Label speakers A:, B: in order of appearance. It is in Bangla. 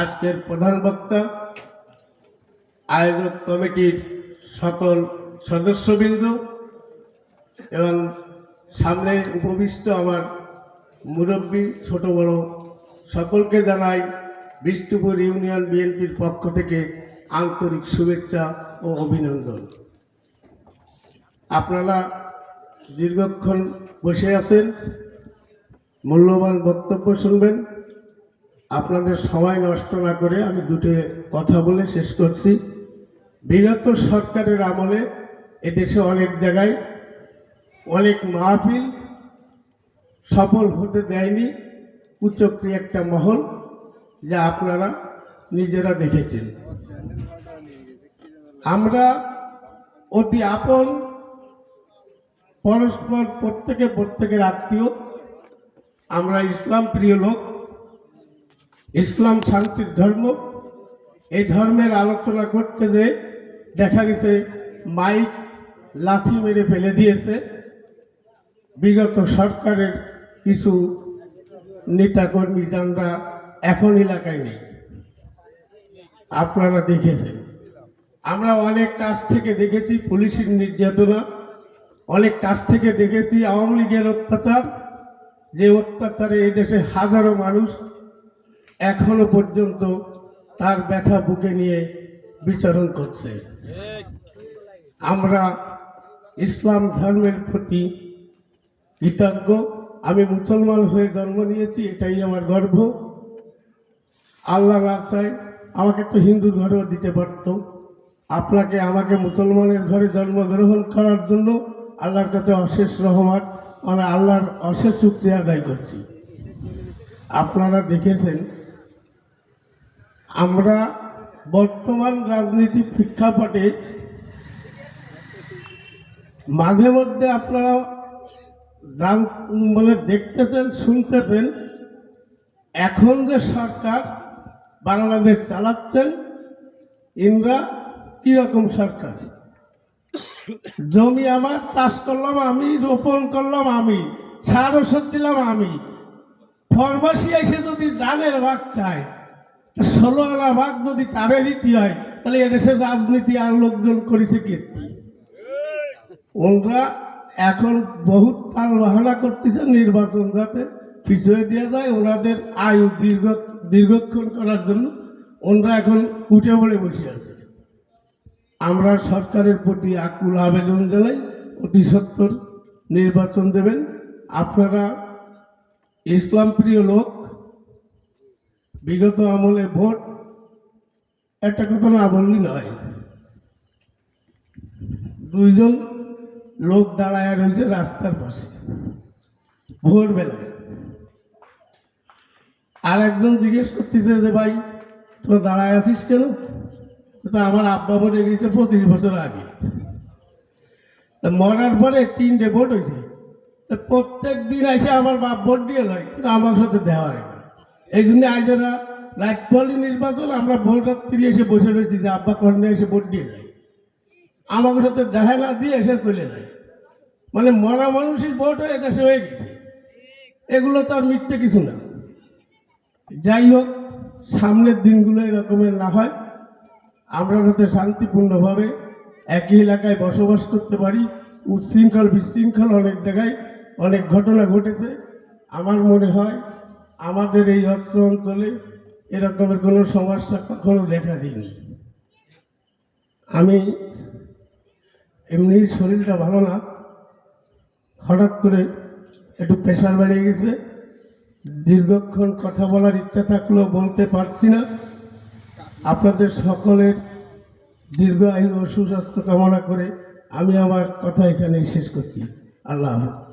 A: আজকের প্রধান বক্তা, আয়োজক কমিটির সকল সদস্যবৃন্দ এবং সামনে উপবিষ্ট আমার মুরব্বী, ছোট বড় সকলকে জানাই বিষ্ণুপুর ইউনিয়ন বিএনপির পক্ষ থেকে আন্তরিক শুভেচ্ছা ও অভিনন্দন। আপনারা দীর্ঘক্ষণ বসে আছেন, মূল্যবান বক্তব্য শুনবেন। আপনাদের সময় নষ্ট না করে আমি দুটো কথা বলে শেষ করছি। বিগত সরকারের আমলে এদেশে অনেক জায়গায় অনেক মাহফিল সফল হতে দেয়নি। কুচক্রি একটা মহল যা আপনারা নিজেরা দেখেছেন। আমরা অতি আপন, পরস্পর প্রত্যেকে প্রত্যেকের আত্মীয়। আমরা ইসলাম প্রিয় লোক। ইসলাম শান্তির ধর্ম। এই ধর্মের আলোচনা করতে যে দেখা গেছে, মাইক লাথি মেরে ফেলে দিয়েছে। বিগত সরকারের কিছু নেতাকর্মী যানরা এখন এলাকায় নেই। আপনারা দেখেছেন। আমরা অনেক কাছ থেকে দেখেছি, পুলিশের নির্যাতনা। অনেক কাছ থেকে দেখেছি, আওয়ামী লীগের অত্যাচার। যে অত্যাচারে এদেশে হাজারো মানুষ এখনও পর্যন্ত তার ব্যথা বুকে নিয়ে বিচরণ করছে। আমরা ইসলাম ধর্মের প্রতি কৃতজ্ঞ। আমি মুসলমান হয়ে জন্ম নিয়েছি, এটাই আমার গর্ব। আল্লাহ না চায় আমাকে তো হিন্দু ঘরেও দিতে পারত। আপনাকে আমাকে মুসলমানের ঘরে জন্মগ্রহণ করার জন্য আল্লাহর কাছে অশেষ রহমত। আমরা আল্লাহর অশেষ শুক্রিয়া আদায় করছি। আপনারা দেখেছেন আমরা বর্তমান রাজনীতি প্রেক্ষাপটে মাঝে মধ্যে আপনারা জান মানে দেখতেছেন, শুনতেছেন, এখন যে সরকার বাংলাদেশ চালাচ্ছেন, ইন্দ্রা, কীরকম সরকার? জমি আমার চাষ করলাম আমি, রোপণ করলাম আমি, সার ওষুধ দিলাম আমি ফরমাসি এসে যদি দানের ভাগ চায় ষোলো আনা ভাগ যদি তারে দিতে হয়, তাহলে এদেশের রাজনীতি আর লোকজন করেছে কীর্তি ওনরা এখন বহুত তাল বাহানা করতেছে নির্বাচন যাতে পিছিয়ে দেওয়া যায়, ওনাদের আয়ু দীর্ঘ, দীর্ঘক্ষণ করার জন্য ওনরা এখন উঠে পড়ে বসে আছে। আমরা সরকারের প্রতি আকুল আবেদন জানাই, অতি সত্তর নির্বাচন দেবেন। আপনারা ইসলাম প্রিয় লোক বিগত আমলে ভোট একটা কথা না বললি নয়। দুইজন লোক দাঁড়ায় রয়েছে রাস্তার পাশে, ভোরবেলায়। আর একজন জিজ্ঞেস করতেছে যে, ভাই, তোরা দাঁড়ায় আছিস কেন? তো আমার আব্বা মরে গেছে পঁচিশ বছর আগে। মরার পরে তিনটে ভোট হয়েছে। প্রত্যেক দিন এসে আমার বাপ ভোট দিয়ে যায় কিন্তু আমার সাথে দেওয়া হয় এই জন্য আজ এরা রাজপলি নির্বাচন, আমরা ভোট রাত্রি এসে বসে রয়েছি যে আব্বা কর্ণে এসে ভোট দিয়ে যায়। আমাকে সাথে দেখা না দিয়ে এসে চলে যায়। মানে মরা মানুষের ভোট হয়ে দেশে হয়ে গেছে। এগুলো তো আর মিথ্যে কিছু না। যাই হোক, সামনের দিনগুলো এরকমের না হয়। আমরা যাতে শান্তিপূর্ণভাবে একই এলাকায় বসবাস করতে পারি উচ্ছৃঙ্খল বিশৃঙ্খল অনেক জায়গায় অনেক ঘটনা ঘটেছে। আমার মনে হয় আমাদের এই অত্র অঞ্চলে এরকমের কোনো সমস্যা কখনো দেখা দিইনি। আমি এমনি শরীরটা ভালো না, হঠাৎ করে একটু প্রেশার বেড়ে গেছে। দীর্ঘক্ষণ কথা বলার ইচ্ছা থাকলেও বলতে পারছি না। আপনাদের সকলের দীর্ঘ আয়ু ও সুস্বাস্থ্য কামনা করে আমি আমার কথা এখানে শেষ করছি। আল্লাহ হাফেজ।